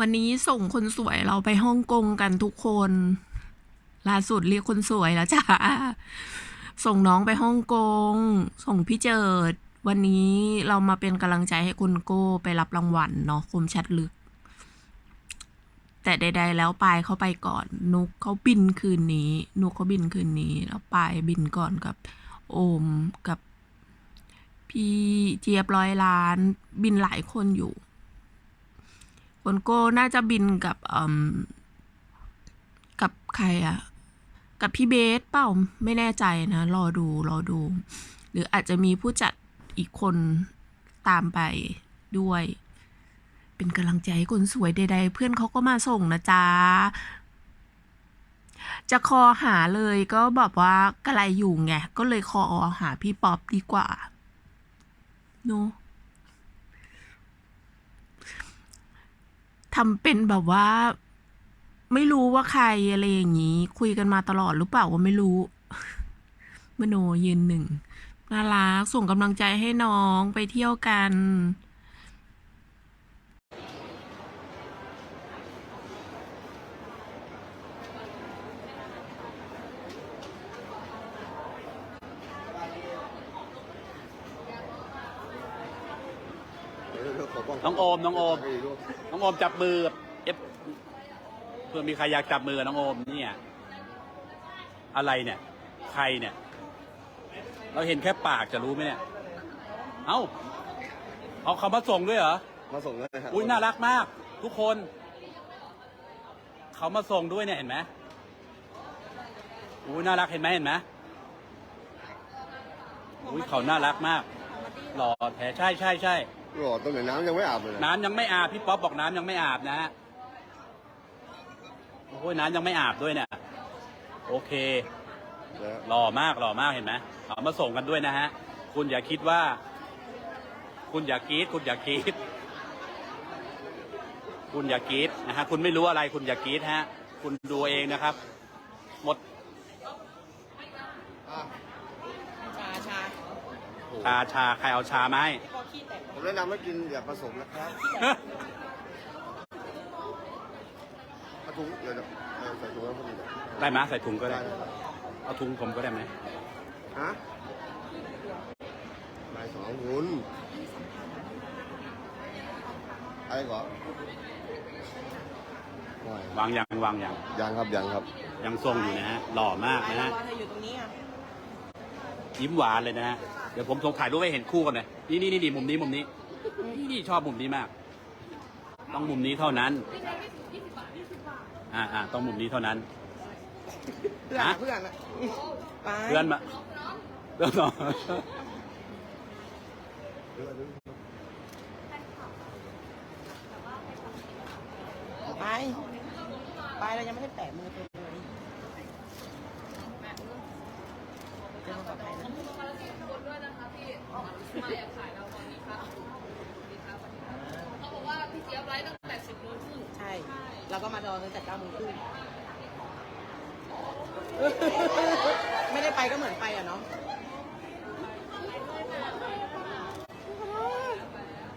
วันนี้ส่งคนสวยเราไปฮ่องกงกันทุกคนล่าสุดเรียกคนสวยแล้วจ้าส่งน้องไปฮ่องกง ส่งพี่เจิด วันนี้เรามาเป็นกำลังใจให้คุณโก้ไปรับรางวัลเนาะคมชัดลึก แต่ใด ๆ แล้วปายเขาไปก่อน นุกเขาบินคืนนี้ นุกเขาบินคืนนี้ แล้วปายบินก่อนกับ โอมกับ พี่เจี๊ยบร้อยล้าน บินหลายคนอยู่ คนโก้น่าจะบินกับอืมกับใครอะกับพี่เบสเปล่าไม่แน่ใจนะ รอดูรอดู หรืออาจจะมีผู้จัดอีกคนตามไปด้วย เป็นกำลังใจให้คนสวยใด ๆ เพื่อนเขาก็มาส่งนะจ๊ะ จะคอหาเลยก็แบบว่ากระไรอยู่ไง ก็เลยคอหาพี่ป๊อปดีกว่า เนอะ ทำเป็นแบบว่า ไม่รู้ว่าใครอะไรอย่างนี้ คุยกันมาตลอดหรือเปล่าก็ไม่รู้มโนยืนหนึ่งน่ารักส่งกำลังใจให้น้องไปเที่ยวกัน น้องโอมน้องโอมน้องโอมจับมือกับเอฟเพื่อมีใครอยากจับมือกับน้องโอมเนี่ย อะไรเนี่ย ใครเนี่ย เราเห็นแค่ปากจะรู้ไหมเนี่ย เอ้าเอาเขามาส่งด้วยเหรอ มาส่งเลยครับอุ้ยน่ารักมาก ทุกคน เขามาส่งด้วยเนี่ยเห็นไหมอุ้ยน่ารักเห็นไหมเห็นไหมอุ้ยเขาน่ารักมากหล่อแท้ใช่ใช่ใช่ หลอดตรงไหนน้ำยังไม่อาบเลยนะน้ำยังไม่อาบพี่ป๊อปบอกน้ำยังไม่อาบนะฮะโอ้ยน้ำยังไม่อาบด้วยเนี่ยโอเคนะหล่อมากหล่อมากเห็นไหมเอามาส่งกันด้วยนะฮะ คุณอย่าคิดว่า คุณอย่ากรีดคุณอย่ากรีดคุณอย่ากรีดนะฮะคุณไม่รู้อะไรคุณอย่ากรีดฮะ คุณดูเองนะครับ หมดชาชา ชาชาใครเอาชามาให้พอ ขี้แตกผมแนะนำให้กินอย่าผสมนะครับเอาถุงเดี๋ยวเดี๋ยวเออใส่ถุงแล้วพอดีเลยได้ไหมยใส่ถุงก็ได้ ได้ครับเอาถุงผมก็ได้ไหมฮะใบสองหุ่นอะไรก่อนไม่วางยังวางยังยังครับยังครับ ยังทรงอยู่นะฮะหล่อมากไปนะแล้วฮะรอเธออยู่ตรงนี้อะยิ้มหวานเลยนะฮะเดี๋ยวผมส่งถ่ายรูปให้เห็นคู่กันหน่อยนี่นี่นี่มุมนี้มุมนี้นี่นี่ชอบมุมนี้มาก ต้องมุมนี้เท่านั้นอ่าอ่าต้องมุมนี้เท่านั้นเพื่อนฮะอะเพื่อนอะไปเพื่อนมาเพื่อนมาไป ไปเรายังไม่ได้แตะมือเธอเลยเจอกันต่อไปนะ เขาบอกว่าพี่เจี๊ยบไลฟ์ตั้งแต่สิบโมงครึ่งใช่ เราก็มาดอนตั้งแต่เก้าโมงครึ่งไม่ได้ไปก็เหมือนไปอะเนาะ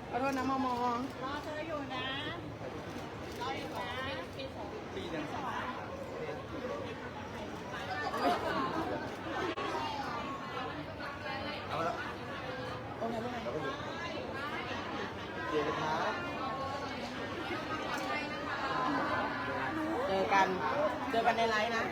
ขอโทษนะมอมอโอเคไม่เป็นไร เดี๋ยวนครับเจอกัน เจอกันในไลฟ์นะ